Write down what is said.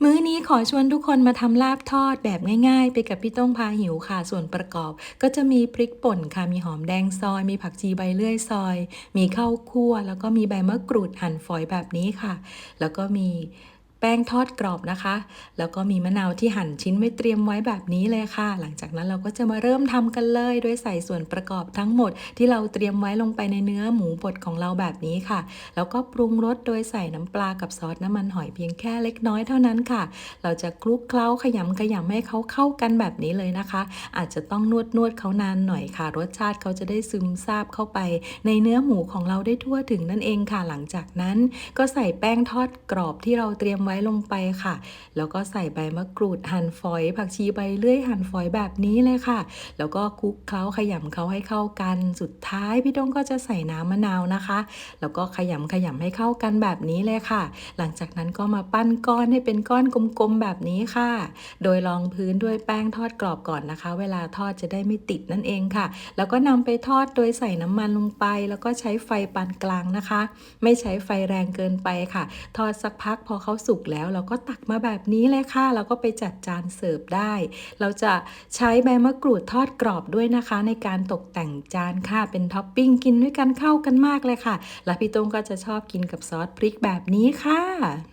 มื้อนี้ขอชวนทุกคนมาทำลาบทอดแบบง่ายๆ ไปกับพี่ต้องพาหิวค่ะ ส่วนประกอบ ก็จะมีพริกป่นค่ะ มีหอมแดงซอย มีผักชีใบเลื่อยซอย มีข้าวคั่ว แล้วก็มีใบมะกรูดหั่นฝอยแบบนี้ค่ะ แล้วก็มี แป้งทอดกรอบนะคะ แล้วก็มีมะนาวที่หั่นชิ้นไว้เตรียมไว้แบบนี้เลยค่ะ หลังจากนั้นเราก็จะมาเริ่มทำกันเลยโดยใส่ส่วนประกอบทั้งหมด ที่เราเตรียมไว้ลงไปในเนื้อหมูบดของเราแบบนี้ค่ะ แล้วก็ปรุงรสโดยใส่น้ำปลากับซอสน้ำมันหอยเพียงแค่เล็กน้อยเท่านั้นค่ะ เราจะคลุกเคล้าขยำขยำให้เขาเข้ากันแบบนี้เลยนะคะ อาจจะต้องนวดนวดเขานานหน่อยค่ะ รสชาติเขาจะได้ซึมซาบเข้าไป ในเนื้อหมูของเราได้ทั่วถึงนั่นเองค่ะ หลังจากนั้น ก็ใส่แป้งทอดกรอบที่เราเตรียมไว้ลงไปค่ะ แล้วก็ใส่ใบมะกรูดหั่นฝอย ผักชีใบเลื่อยหั่นฝอยแบบนี้เลยค่ะ แล้วก็คลุกเคล้าขยำเขาให้เข้ากัน สุดท้ายพี่ต้องก็จะใส่น้ำมะนาวนะคะ แล้วก็ขยำขยำให้เข้ากันแบบนี้เลยค่ะ หลังจากนั้นก็มาปั้นก้อนให้เป็นก้อนกลมๆแบบนี้ค่ะ โดยรองพื้นด้วยแป้งทอดกรอบก่อนนะคะ เวลาทอดจะได้ไม่ติดนั่นเองค่ะ แล้วก็นำไปทอดโดยใส่น้ำมันลงไป แล้วก็ใช้ไฟปานกลางนะคะ ไม่ใช้ไฟแรงเกินไปค่ะ ทอดสักพักพอเขาสุกแล้ว เราก็ตักมาแบบนี้เลยค่ะแล้วก็ไปจัดจานเสิร์ฟได้ เราจะใช้ใบมะกรูดทอดกรอบด้วยนะคะ ในการตกแต่งจานค่ะเป็นท็อปปิ้งกินด้วยกันเข้ากันมากเลยค่ะ และพี่ตงก็จะชอบกินกับซอสพริกแบบนี้ค่ะ